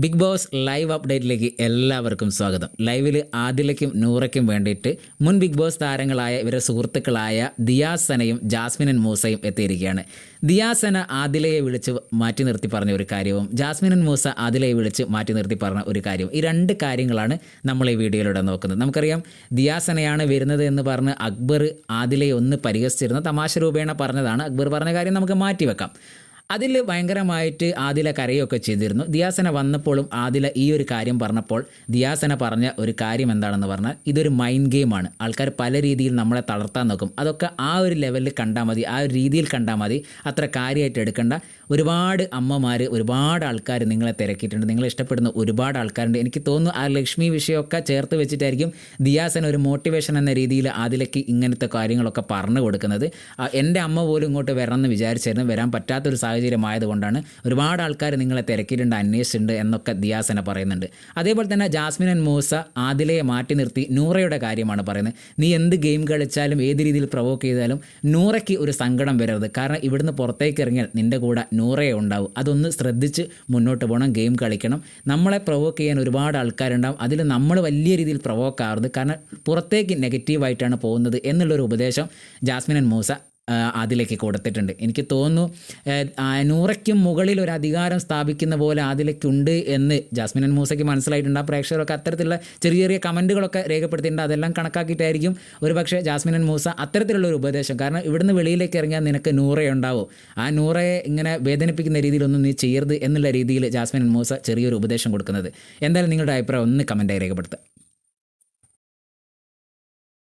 Big boss live അപ്ഡേറ്റിലേക്ക് എല്ലാവർക്കും സ്വാഗതം. ലൈവിൽ ആദിലയ്ക്കും നൂറയ്ക്കും വേണ്ടിയിട്ട് മുൻ ബിഗ് ബോസ് താരങ്ങളായ ഇവരുടെ സുഹൃത്തുക്കളായ ദിയാസനയും ജാസ്മിനൻ മൂസയും എത്തിയിരിക്കുകയാണ്. ദിയാസന ആദിലയെ വിളിച്ച് മാറ്റി നിർത്തി പറഞ്ഞ ഒരു കാര്യവും ജാസ്മിനൻ മൂസ ആദിലയെ വിളിച്ച് മാറ്റി നിർത്തി പറഞ്ഞ ഒരു കാര്യവും. ഈ രണ്ട് കാര്യങ്ങളാണ് നമ്മൾ ഈ വീഡിയോയിലൂടെ നോക്കുന്നത്. നമുക്കറിയാം ദിയാസനയാണ് വരുന്നത് എന്ന് പറഞ്ഞ് അക്ബർ ആദിലയെ ഒന്ന് പരിഹസിച്ചിരുന്ന തമാശ രൂപേണ പറഞ്ഞതാണ്. അക്ബർ പറഞ്ഞ കാര്യം നമുക്ക് മാറ്റിവെക്കാം. അതിൽ ഭയങ്കരമായിട്ട് ആദില കരയൊക്കെ ചെയ്തിരുന്നു. ദിയാസന വന്നപ്പോഴും ആദില ഈ ഒരു കാര്യം പറഞ്ഞപ്പോൾ ദിയാസന പറഞ്ഞ ഒരു കാര്യം എന്താണെന്ന് പറഞ്ഞാൽ ഇതൊരു മൈൻഡ് ഗെയിമാണ് ആൾക്കാർ പല രീതിയിൽ നമ്മളെ തളർത്താൻ നോക്കും. അതൊക്കെ ആ ഒരു ലെവലിൽ കണ്ടാൽ മതി ആ ഒരു രീതിയിൽ കണ്ടാൽ മതി. അത്ര കാര്യമായിട്ട് എടുക്കേണ്ട. ഒരുപാട് അമ്മമാർ ഒരുപാട് ആൾക്കാർ നിങ്ങളെ തിരക്കിയിട്ടുണ്ട്. നിങ്ങളെ ഇഷ്ടപ്പെടുന്ന ഒരുപാട് ആൾക്കാരുണ്ട്. എനിക്ക് തോന്നുന്നു ആ ലക്ഷ്മി വിഷയമൊക്കെ ചേർത്ത് വെച്ചിട്ടായിരിക്കും ദിയാസന ഒരു മോട്ടിവേഷൻ എന്ന രീതിയിൽ ആദിലേക്ക് ഇങ്ങനത്തെ കാര്യങ്ങളൊക്കെ പറഞ്ഞു കൊടുക്കുന്നത്. എന്റെ അമ്മ പോലും ഇങ്ങോട്ട് വരണം എന്ന് വിചാരിച്ചായിരുന്നു. വരാൻ പറ്റാത്തൊരു സാഹചര്യമായതുകൊണ്ടാണ് ഒരുപാട് ആൾക്കാർ നിങ്ങളെ തിരക്കിയിട്ടുണ്ട് അന്വേഷിച്ചിട്ടുണ്ട് എന്നൊക്കെ ദിയാസന പറയുന്നുണ്ട്. അതേപോലെ തന്നെ ജാസ്മിൻ ആൻഡ് മൂസ ആദിലയെ മാറ്റി നിർത്തി നൂറയുടെ കാര്യമാണ് പറയുന്നത്. നീ എന്ത് ഗെയിം കളിച്ചാലും ഏത് രീതിയിൽ പ്രൊവോക്ക് ചെയ്താലും നൂറയ്ക്ക് ഒരു സങ്കടം വരരുത്. കാരണം ഇവിടുന്ന് പുറത്തേക്ക് ഇറങ്ങിയാൽ നിന്റെ കൂടെ നൂറയെ ഉണ്ടാവും. അതൊന്ന് ശ്രദ്ധിച്ച് മുന്നോട്ട് പോകണം ഗെയിം കളിക്കണം. നമ്മളെ പ്രൊവോക്ക് ചെയ്യാൻ ഒരുപാട് ആൾക്കാരുണ്ടാവും. അതിൽ നമ്മൾ വലിയ രീതിയിൽ പ്രൊവോക്ക് ആവരുത്. കാരണം പുറത്തേക്ക് നെഗറ്റീവായിട്ടാണ് പോകുന്നത് എന്നുള്ളൊരു ഉപദേശം ജാസ്മിൻ ആൻഡ് മൂസ അതിലേക്ക് കൊടുത്തിട്ടുണ്ട്. എനിക്ക് തോന്നുന്നു നൂറയ്ക്കും മുകളിൽ ഒരു അധികാരം സ്ഥാപിക്കുന്ന പോലെ അതിലേക്കുണ്ട് എന്ന് ജാസ്മിൻ അൻ മൂസയ്ക്ക് മനസ്സിലായിട്ടുണ്ട്. ആ പ്രേക്ഷകരൊക്കെ അത്തരത്തിലുള്ള ചെറിയ ചെറിയ കമന്റുകളൊക്കെ രേഖപ്പെടുത്തിയിട്ടുണ്ട്. അതെല്ലാം കണക്കാക്കിയിട്ടായിരിക്കും ഒരു പക്ഷേ ജാസ്മിൻ അൻ മൂസ അത്തരത്തിലുള്ള ഒരു ഉപദേശം. കാരണം ഇവിടുന്ന് വെളിയിലേക്ക് ഇറങ്ങിയാൽ നിനക്ക് നൂറേ ഉണ്ടാവും. ആ നൂറയെ ഇങ്ങനെ വേദനിപ്പിക്കുന്ന രീതിയിലൊന്നും നീ ചെയ്യരുത് എന്നുള്ള രീതിയിൽ ജാസ്മിൻ അൻ മൂസ ചെറിയൊരു ഉപദേശം കൊടുക്കുന്നത്. എന്തായാലും നിങ്ങളുടെ അഭിപ്രായം ഒന്ന് കമന്റായി രേഖപ്പെടുത്തുക.